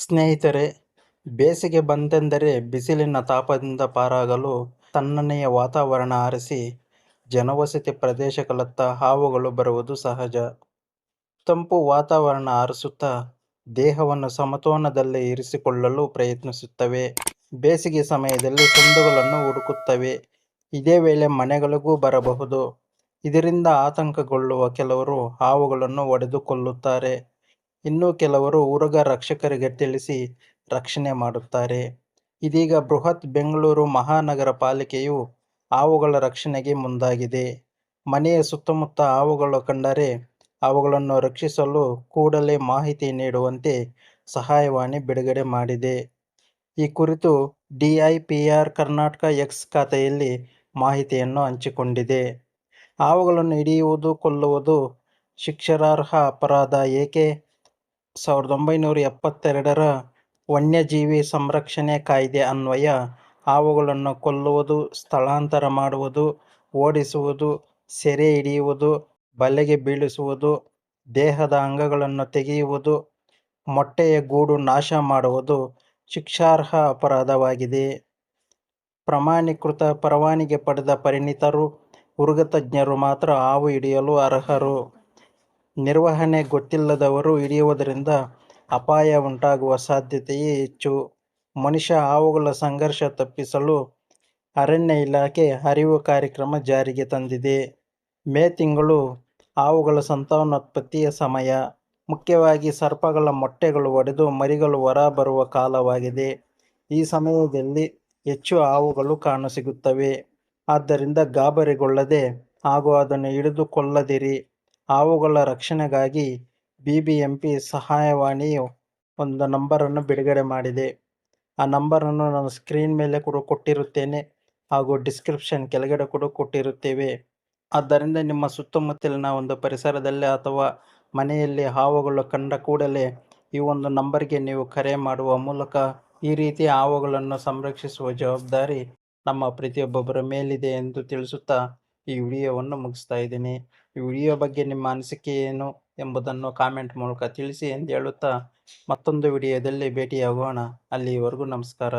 ಸ್ನೇಹಿತರೆ, ಬೇಸಿಗೆ ಬಂತೆಂದರೆ ಬಿಸಿಲಿನ ತಾಪದಿಂದ ಪಾರಾಗಲು ತಣ್ಣನೆಯ ವಾತಾವರಣ ಆರಿಸಿ ಜನವಸತಿ ಪ್ರದೇಶಗಳತ್ತ ಹಾವುಗಳು ಬರುವುದು ಸಹಜ. ತಂಪು ವಾತಾವರಣ ಆರಿಸುತ್ತಾ ದೇಹವನ್ನು ಸಮತೋಲನದಲ್ಲಿ ಇರಿಸಿಕೊಳ್ಳಲು ಪ್ರಯತ್ನಿಸುತ್ತವೆ. ಬೇಸಿಗೆ ಸಮಯದಲ್ಲಿ ಸಂದುಗಳನ್ನು ಹುಡುಕುತ್ತವೆ. ಇದೇ ವೇಳೆ ಮನೆಗಳಿಗೂ ಬರಬಹುದು. ಇದರಿಂದ ಆತಂಕಗೊಳ್ಳುವ ಕೆಲವರು ಹಾವುಗಳನ್ನು ಹೊಡೆದು ಕೊಲ್ಲುತ್ತಾರೆ. ಇನ್ನು ಕೆಲವರು ಊರಗ ರಕ್ಷಕರಿಗೆ ತಿಳಿಸಿ ರಕ್ಷಣೆ ಮಾಡುತ್ತಾರೆ. ಇದೀಗ ಬೃಹತ್ ಬೆಂಗಳೂರು ಮಹಾನಗರ ಪಾಲಿಕೆಯು ಹಾವುಗಳ ರಕ್ಷಣೆಗೆ ಮುಂದಾಗಿದೆ. ಮನೆಯ ಸುತ್ತಮುತ್ತ ಹಾವುಗಳು ಕಂಡರೆ ಅವುಗಳನ್ನು ರಕ್ಷಿಸಲು ಕೂಡಲೇ ಮಾಹಿತಿ ನೀಡುವಂತೆ ಸಹಾಯವಾಣಿ ಬಿಡುಗಡೆ ಮಾಡಿದೆ. ಈ ಕುರಿತು ಡಿಐಪಿಆರ್ ಕರ್ನಾಟಕ ಎಕ್ಸ್ ಖಾತೆಯಲ್ಲಿ ಮಾಹಿತಿಯನ್ನು ಹಂಚಿಕೊಂಡಿದೆ. ಹಾವುಗಳನ್ನು ಹಿಡಿಯುವುದು, ಕೊಲ್ಲುವುದು ಶಿಕ್ಷಾರ್ಹ ಅಪರಾಧ ಏಕೆ? ಸಾವಿರದ ಒಂಬೈನೂರ ಎಪ್ಪತ್ತೆರಡರ ವನ್ಯಜೀವಿ ಸಂರಕ್ಷಣೆ ಕಾಯ್ದೆ ಅನ್ವಯ ಹಾವುಗಳನ್ನು ಕೊಲ್ಲುವುದು, ಸ್ಥಳಾಂತರ ಮಾಡುವುದು, ಓಡಿಸುವುದು, ಸೆರೆ ಹಿಡಿಯುವುದು, ಬಲೆಗೆ ಬೀಳಿಸುವುದು, ದೇಹದ ಅಂಗಗಳನ್ನು ತೆಗೆಯುವುದು, ಮೊಟ್ಟೆಯ ಗೂಡು ನಾಶ ಮಾಡುವುದು ಶಿಕ್ಷಾರ್ಹ ಅಪರಾಧವಾಗಿದೆ. ಪ್ರಮಾಣೀಕೃತ ಪರವಾನಗಿ ಪಡೆದ ಪರಿಣಿತರು, ಉರ್ಗತಜ್ಞರು ಮಾತ್ರ ಹಾವು ಹಿಡಿಯಲು ಅರ್ಹರು. ನಿರ್ವಹಣೆ ಗೊತ್ತಿಲ್ಲದವರು ಹಿಡಿಯುವುದರಿಂದ ಅಪಾಯ ಉಂಟಾಗುವ ಸಾಧ್ಯತೆಯೇ ಹೆಚ್ಚು. ಮನುಷ್ಯ-ಹಾವುಗಳ ಸಂಘರ್ಷ ತಪ್ಪಿಸಲು ಅರಣ್ಯ ಇಲಾಖೆ ಅರಿವು ಕಾರ್ಯಕ್ರಮ ಜಾರಿಗೆ ತಂದಿದೆ. ಮೇ ತಿಂಗಳು ಹಾವುಗಳ ಸಂತಾನೋತ್ಪತ್ತಿಯ ಸಮಯ. ಮುಖ್ಯವಾಗಿ ಸರ್ಪಗಳ ಮೊಟ್ಟೆಗಳು ಒಡೆದು ಮರಿಗಳು ಹೊರ ಬರುವ ಕಾಲವಾಗಿದೆ. ಈ ಸಮಯದಲ್ಲಿ ಹೆಚ್ಚು ಹಾವುಗಳು ಕಾಣಸಿಗುತ್ತವೆ. ಆದ್ದರಿಂದ ಗಾಬರಿಗೊಳ್ಳದೆ ಹಾಗೂ ಅದನ್ನು ಹಿಡಿದು ಕೊಲ್ಲದಿರಿ. ಹಾವುಗಳ ರಕ್ಷಣೆಗಾಗಿ ಬಿಬಿಎಂಪಿ ಸಹಾಯವಾಣಿಯು ಒಂದು ನಂಬರನ್ನು ಬಿಡುಗಡೆ ಮಾಡಿದೆ. ಆ ನಂಬರನ್ನು ನಾನು ಸ್ಕ್ರೀನ್ ಮೇಲೆ ಕೂಡ ಕೊಟ್ಟಿರುತ್ತೇನೆ ಹಾಗೂ ಡಿಸ್ಕ್ರಿಪ್ಷನ್ ಕೆಳಗಡೆ ಕೂಡ ಕೊಟ್ಟಿರುತ್ತೇವೆ. ಆದ್ದರಿಂದ ನಿಮ್ಮ ಸುತ್ತಮುತ್ತಲಿನ ಒಂದು ಪರಿಸರದಲ್ಲಿ ಅಥವಾ ಮನೆಯಲ್ಲಿ ಹಾವುಗಳು ಕಂಡ ಕೂಡಲೇ ಈ ಒಂದು ನಂಬರ್ಗೆ ನೀವು ಕರೆ ಮಾಡುವ ಮೂಲಕ ಈ ರೀತಿ ಹಾವುಗಳನ್ನು ಸಂರಕ್ಷಿಸುವ ಜವಾಬ್ದಾರಿ ನಮ್ಮ ಪ್ರತಿಯೊಬ್ಬೊಬ್ಬರ ಮೇಲಿದೆ ಎಂದು ತಿಳಿಸುತ್ತಾ ಈ ವಿಡಿಯೋವನ್ನು ಮುಗಿಸ್ತಾ ಇದ್ದೀನಿ. ಈ ವಿಡಿಯೋ ಬಗ್ಗೆ ನಿಮ್ಮ ಅನಿಸಿಕೆ ಏನು ಎಂಬುದನ್ನು ಕಾಮೆಂಟ್ ಮೂಲಕ ತಿಳಿಸಿ ಎಂದು ಹೇಳುತ್ತಾ ಮತ್ತೊಂದು ವಿಡಿಯೋದಲ್ಲಿ ಭೇಟಿಯಾಗೋಣ. ಅಲ್ಲಿವರೆಗೂ ನಮಸ್ಕಾರ.